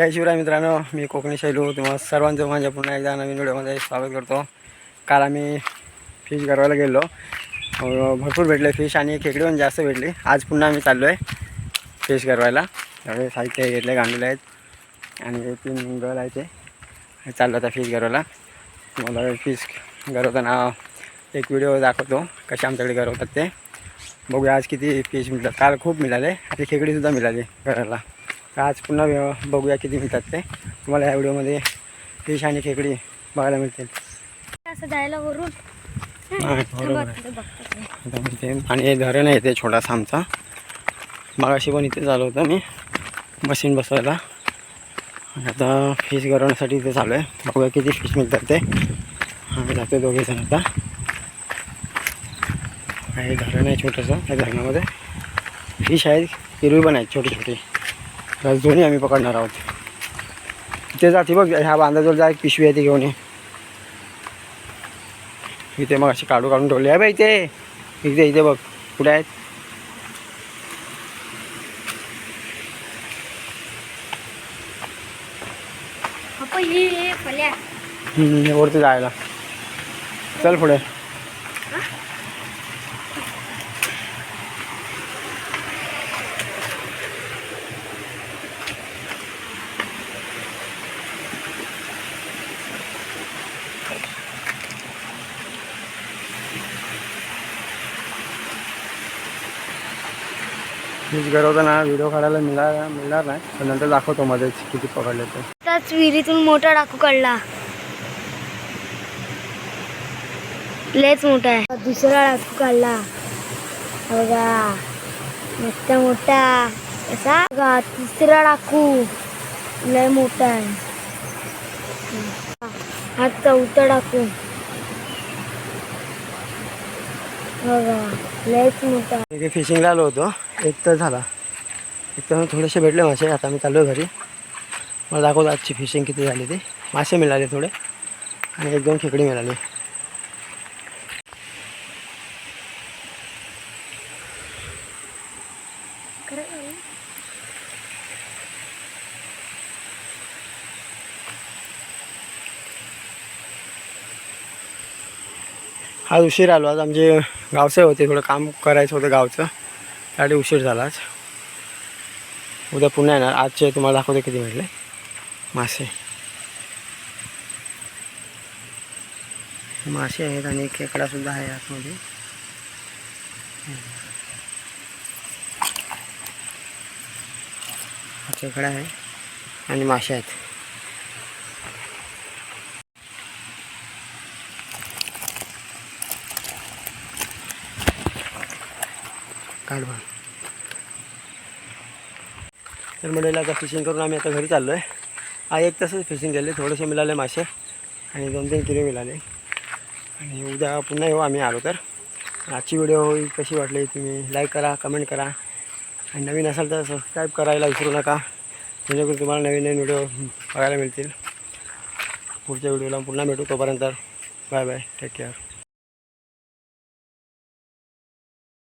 जय शिवराय मित्रांनो मी कोकणी शैलू. तुम्हाला सर्वांचं माझ्या पुन्हा एकदा नवीन व्हिडिओमध्ये स्वागत करतो. काल आम्ही फिश गरवायला गेलो. भरपूर भेटले फिश आणि खेकडी पण जास्त भेटली. आज पुन्हा आम्ही चाललो आहे फिश गरवायला त्यामुळे साहित्य घेतले गांडुले आहेत आणि तीन गल आहे ते. चाललो आता फिश गरवायला मला फिश गरवताना एक व्हिडिओ दाखवतो कसे आमच्याकडे गरवतात ते. बघूया आज किती फिश मिळतात. काल खूप मिळाले. आता खेकडीसुद्धा मिळाली घराला आज पुन्हा बघूया किती मिळतात ते. तुम्हाला या व्हिडिओमध्ये फिश आणि खेकडी बघायला मिळतील. असं जायला वरून. आणि हे धरण आहे इथे छोटासा आमचा. मगाशी पण इथे चालू होतं मी. मशीन बसवायला. आणि आता फिश गरवण्यासाठी इथे चालू आहे. बघूया किती फिश मिळतात ते. आम्ही जातो दोघे जण आता. हे धरण आहे छोटंसं त्या धरणामध्ये. फिश आहेत हिरवी पण आहेत छोटी छोटी दोन्ही आम्ही पकडणार आहोत. इथे जाते बघ ह्या बांधाजवळ जा एक पिशवी आहे ती घेऊन ये. इथे मग अशी काढू काढून ठेवली. आहे बाई इथे. इथे इथे बघ कुठे आहेत? वरती जायला. चल पुढे. मीच गरवताना व्हिडिओ काढायला मिळणार मिळणार नाही पण नंतर दाखवतो मध्येच किती पकडले ते. त्याच विहिरीतून मोठा डाकू काढला. लयच मोठा आहे. दुसरा डाकू काढला. बघा. मस्त मोठा. असा बघा तिसरा डाकू. लय मोठा आहे. हा चौथा डाकू बघा लयच मोठा आहे. इथे फिशिंगला आलो होतो. एक तर झाला. एक तर थोडेसे भेटले मासे. आता मी चाललो घरी. मला दाखवतो आजची फिशिंग किती झाली ते. मासे मिळाले थोडे. आणि एक दोन खेकडी मिळाली. आज उशीर आलो. आज आमचे गावचे होते. थोडं काम करायचं होतं गावचं. त्यासाठी उशीर झाला आज. उद्या पुन्हा येणार. आजचे तुम्हाला दाखवते किती भेटले. मासे. मासे आहेत आणि खेकडासुद्धा आहे आतमध्ये. खेकडा आहे आणि मासे आहेत. काढवा. तर म्हणेल आता फिशिंग करून आम्ही आता घरी चाललो आहे एक तसंच फिशिंग केले थोडेसे मिळाले मासे आणि दोन तीन किलो मिळाले. आणि उद्या पुन्हा येऊ आम्ही आलो तर. आजची व्हिडिओ ही कशी वाटली तुम्ही लाईक करा कमेंट करा. आणि नवीन असाल तर सबस्क्राईब करायला विसरू नका. जेणेकरून तुम्हाला नवीन नवीन व्हिडिओ बघायला मिळतील. पुढच्या व्हिडिओला पुन्हा भेटू तोपर्यंत. Bye bye take care